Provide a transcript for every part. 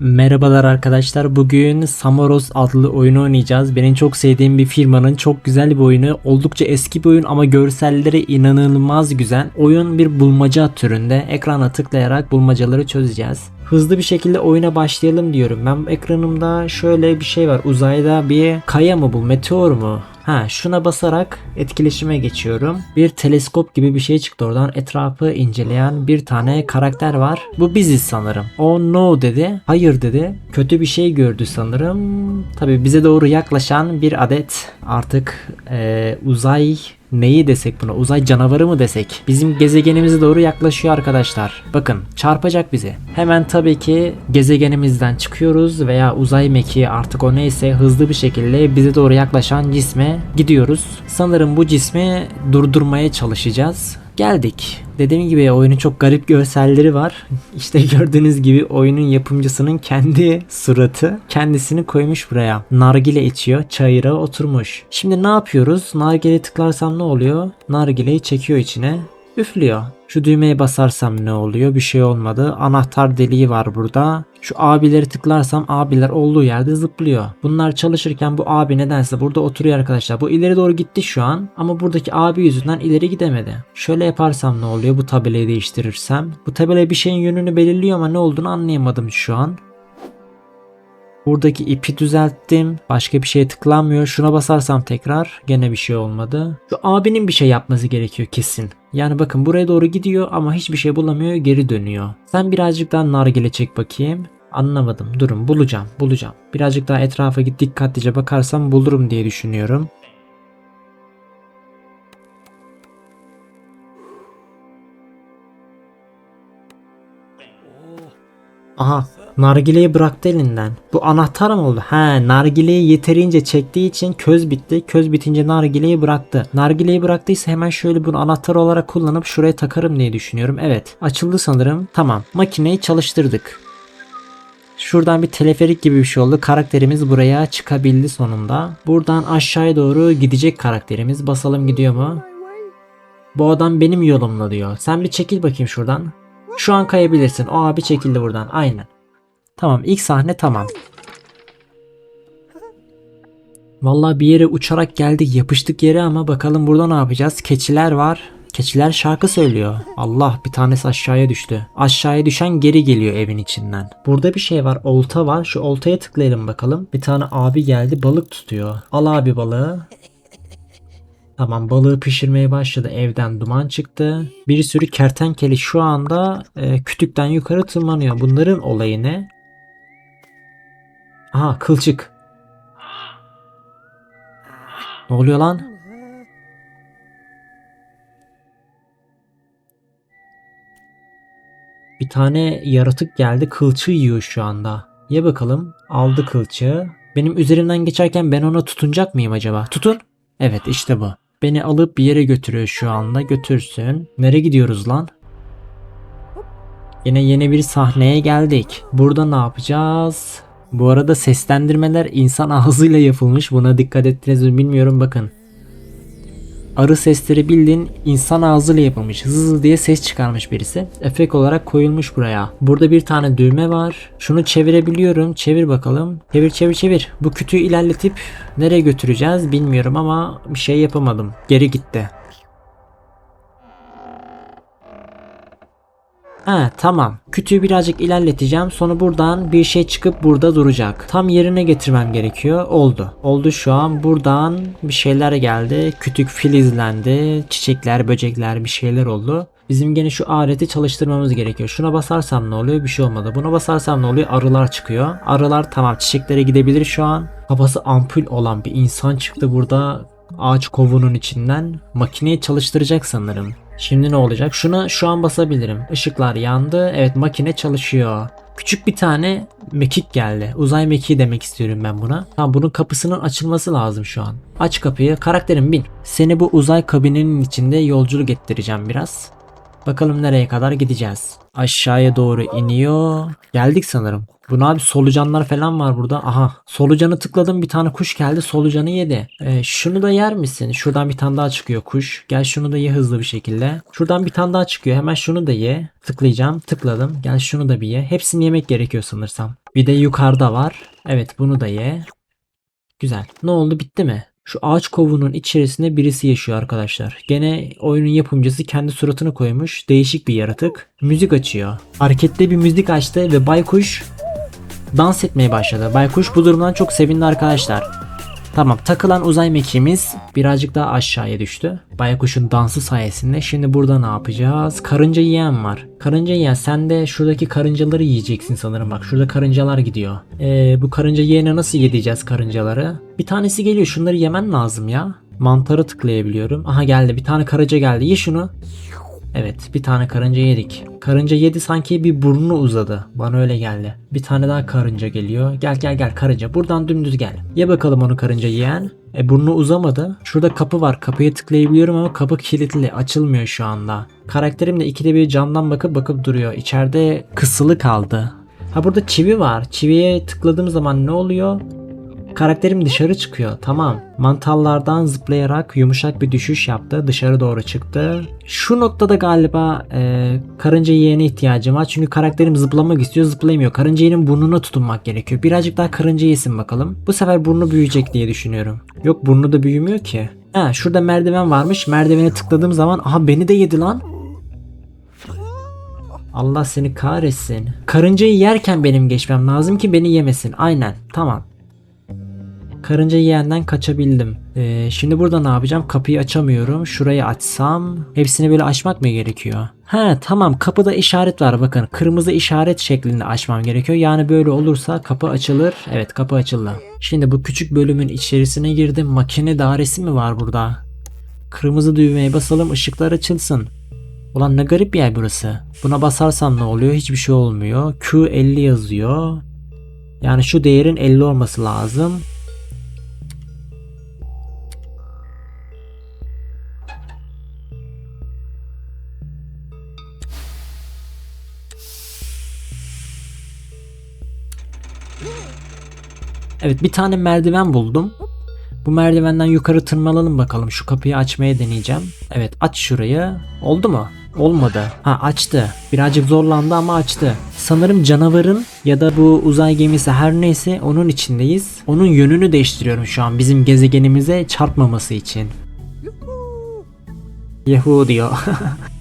Merhabalar arkadaşlar. Bugün Samoros adlı oyunu oynayacağız. Benim çok sevdiğim bir firmanın çok güzel bir oyunu. Oldukça eski bir oyun ama görselleri inanılmaz güzel. Oyun bir bulmaca türünde. Ekrana tıklayarak bulmacaları çözeceğiz. Hızlı bir şekilde oyuna başlayalım diyorum. Ben ekranımda şöyle bir şey var. Uzayda bir kaya mı bu? Meteor mu? Ha şuna basarak etkileşime geçiyorum. Bir teleskop gibi bir şey çıktı oradan. Etrafı inceleyen bir tane karakter var. Bu biziz sanırım. O no dedi. Hayır dedi. Kötü bir şey gördü sanırım. Tabi bize doğru yaklaşan bir adet artık eee, uzay neyi desek buna? Uzay canavarı mı desek? Bizim gezegenimize doğru yaklaşıyor arkadaşlar. Bakın çarpacak bizi. Hemen tabii ki gezegenimizden çıkıyoruz veya uzay mekiği artık o neyse hızlı bir şekilde bize doğru yaklaşan cisme gidiyoruz. Sanırım bu cismi durdurmaya çalışacağız Geldik. Dediğim gibi oyunun çok garip görselleri var. İşte gördüğünüz gibi oyunun yapımcısının kendi suratı kendisini koymuş buraya. Nargile içiyor, çayıra oturmuş. Şimdi ne yapıyoruz? Nargile tıklarsam ne oluyor? Nargileyi çekiyor içine. Üflüyor. Şu düğmeye basarsam ne oluyor? Bir şey olmadı. Anahtar deliği var burada. Şu abileri tıklarsam abiler olduğu yerde zıplıyor. Bunlar çalışırken bu abi nedense burada oturuyor arkadaşlar. Bu ileri doğru gitti şu an ama buradaki abi yüzünden ileri gidemedi. Şöyle yaparsam ne oluyor? Bu tabelayı değiştirirsem. Bu tabela bir şeyin yönünü belirliyor ama ne olduğunu anlayamadım şu an. Buradaki ipi düzelttim. Başka bir şeye tıklanmıyor. Şuna basarsam tekrar gene bir şey olmadı. Şu abinin bir şey yapması gerekiyor kesin. Yani bakın buraya doğru gidiyor ama hiçbir şey bulamıyor geri dönüyor. Sen birazcık daha nargile çek bakayım. Anlamadım. Durun bulacağım bulacağım. Birazcık daha etrafa git dikkatlice bakarsam bulurum diye düşünüyorum. Aha nargileyi bıraktı elinden. Bu anahtar mı oldu? He nargileyi yeterince çektiği için köz bitti. Köz bitince nargileyi bıraktı. Nargileyi bıraktıysa hemen şöyle bunu anahtar olarak kullanıp şuraya takarım diye düşünüyorum. Evet açıldı sanırım. Tamam makineyi çalıştırdık. Şuradan bir teleferik gibi bir şey oldu. Karakterimiz buraya çıkabildi sonunda. Buradan aşağıya doğru gidecek karakterimiz. Basalım gidiyor mu? Bu adam benim yolumla diyor. Sen bir çekil bakayım şuradan. Şu an kayabilirsin. O abi çekildi buradan. Aynen. Tamam ilk sahne tamam. Vallahi bir yere uçarak geldik yapıştık yere ama bakalım burada ne yapacağız? Keçiler var. Keçiler şarkı söylüyor. Allah bir tanesi aşağıya düştü. Aşağıya düşen geri geliyor evin içinden. Burada bir şey var. Olta var. Şu oltaya tıklayalım bakalım. Bir tane abi geldi balık tutuyor. Al abi balığı. Tamam balığı pişirmeye başladı. Evden duman çıktı. Bir sürü kertenkele şu anda e, kütükten yukarı tırmanıyor. Bunların olayı ne? Aha kılçık. Ne oluyor lan? Bir tane yaratık geldi kılçığı yiyor şu anda. Ye bakalım. Aldı kılçığı. Benim üzerimden geçerken ben ona tutunacak mıyım acaba? Tutun. Evet işte bu. Beni alıp bir yere götürüyor şu anda. Götürsün. Nereye gidiyoruz lan? Yine yeni bir sahneye geldik. Burada ne yapacağız? Bu arada seslendirmeler insan ağzıyla yapılmış. Buna dikkat ettiniz mi bilmiyorum bakın. Arı sesleri bildiğin insan ağzıyla yapılmış. Hızlı diye ses çıkarmış birisi. Efekt olarak koyulmuş buraya. Burada bir tane düğme var. Şunu çevirebiliyorum. Çevir bakalım. Çevir çevir çevir. Bu kütüğü ilerletip nereye götüreceğiz bilmiyorum ama bir şey yapamadım. Geri gitti. Ha tamam. Kütüğü birazcık ilerleteceğim. Sonra buradan bir şey çıkıp burada duracak. Tam yerine getirmem gerekiyor. Oldu. Oldu şu an. Buradan bir şeyler geldi. Kütük filizlendi. Çiçekler, böcekler bir şeyler oldu. Bizim gene şu aleti çalıştırmamız gerekiyor. Şuna basarsam ne oluyor? Bir şey olmadı. Buna basarsam ne oluyor? Arılar çıkıyor. Arılar tamam çiçeklere gidebilir şu an. Kafası ampul olan bir insan çıktı burada ağaç kovunun içinden. Makineyi çalıştıracak sanırım. Şimdi ne olacak? Şuna şu an basabilirim. Işıklar yandı. Evet makine çalışıyor. Küçük bir tane mekik geldi. Uzay mekiği demek istiyorum ben buna. Tamam bunun kapısının açılması lazım şu an. Aç kapıyı. Karakterim bin. Seni bu uzay kabininin içinde yolculuk ettireceğim biraz. Bakalım nereye kadar gideceğiz. Aşağıya doğru iniyor. Geldik sanırım. Bu ne abi solucanlar falan var burada. Aha solucanı tıkladım bir tane kuş geldi solucanı yedi. Ee, şunu da yer misin? Şuradan bir tane daha çıkıyor kuş. Gel şunu da ye hızlı bir şekilde. Şuradan bir tane daha çıkıyor. Hemen şunu da ye. Tıklayacağım. Tıkladım. Gel şunu da bir ye. Hepsini yemek gerekiyor sanırsam. Bir de yukarıda var. Evet bunu da ye. Güzel. Ne oldu bitti mi? Şu ağaç kovuğunun içerisinde birisi yaşıyor arkadaşlar. Gene oyunun yapımcısı kendi suratını koymuş. Değişik bir yaratık. Müzik açıyor. Hareketli bir müzik açtı ve baykuş dans etmeye başladı. Baykuş bu durumdan çok sevindi arkadaşlar. Tamam takılan uzay mekiğimiz birazcık daha aşağıya düştü. Baykuş'un dansı sayesinde. Şimdi burada ne yapacağız? Karınca yiyen var. Karınca yiyen sen de şuradaki karıncaları yiyeceksin sanırım. Bak şurada karıncalar gidiyor. Ee, bu karınca yiyene nasıl yedeceğiz karıncaları? Bir tanesi geliyor şunları yemen lazım ya. Mantarı tıklayabiliyorum. Aha geldi bir tane karınca geldi. Ye şunu. Evet bir tane karınca yedik. Karınca yedi sanki bir burnu uzadı. Bana öyle geldi. Bir tane daha karınca geliyor. Gel gel gel karınca buradan dümdüz gel. Ye bakalım onu karınca yiyen. E burnu uzamadı. Şurada kapı var. Kapıyı tıklayabiliyorum ama kapı kilitli. Açılmıyor şu anda. Karakterim de ikide bir camdan bakıp bakıp duruyor. İçeride kısılı kaldı. Ha burada çivi var. Çiviye tıkladığım zaman ne oluyor? Karakterim dışarı çıkıyor. Tamam. Mantallardan zıplayarak yumuşak bir düşüş yaptı. Dışarı doğru çıktı. Şu noktada galiba e, karınca yeğene ihtiyacım var. Çünkü karakterim zıplamak istiyor. Zıplayamıyor. Karınca yeğenin burnuna tutunmak gerekiyor. Birazcık daha karınca yesin bakalım. Bu sefer burnu büyüyecek diye düşünüyorum. Yok burnu da büyümüyor ki. Ha şurada merdiven varmış. Merdivene tıkladığım zaman aha beni de yedi lan. Allah seni kahretsin. Karıncayı yerken benim geçmem lazım ki beni yemesin. Aynen. Tamam. Karınca yiyenden kaçabildim. Ee, şimdi burada ne yapacağım? Kapıyı açamıyorum. Şurayı açsam hepsini böyle açmak mı gerekiyor? He tamam kapıda işaret var bakın. Kırmızı işaret şeklinde açmam gerekiyor. Yani böyle olursa kapı açılır. Evet kapı açıldı. Şimdi bu küçük bölümün içerisine girdim. Makine dairesi mi var burada? Kırmızı düğmeye basalım ışıklar açılsın. Ulan ne garip bir yer burası. Buna basarsam ne oluyor? Hiçbir şey olmuyor. Q50 yazıyor. Yani şu değerin 50 olması lazım. Evet bir tane merdiven buldum. Bu merdivenden yukarı tırmanalım bakalım. Şu kapıyı açmaya deneyeceğim. Evet aç şurayı. Oldu mu? Olmadı. Ha açtı. Birazcık zorlandı ama açtı. Sanırım canavarın ya da bu uzay gemisi her neyse onun içindeyiz. Onun yönünü değiştiriyorum şu an bizim gezegenimize çarpmaması için. Yahoo diyor.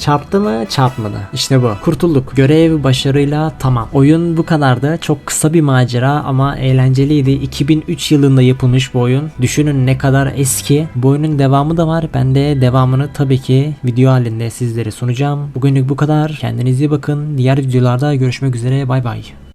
Çarptı mı? Çarpmadı. İşte bu. Kurtulduk. Görev başarıyla tamam. Oyun bu kadardı. Çok kısa bir macera ama eğlenceliydi. 2003 yılında yapılmış bu oyun. Düşünün ne kadar eski. Bu oyunun devamı da var. Ben de devamını tabii ki video halinde sizlere sunacağım. Bugünlük bu kadar. Kendinize iyi bakın. Diğer videolarda görüşmek üzere. Bay bay.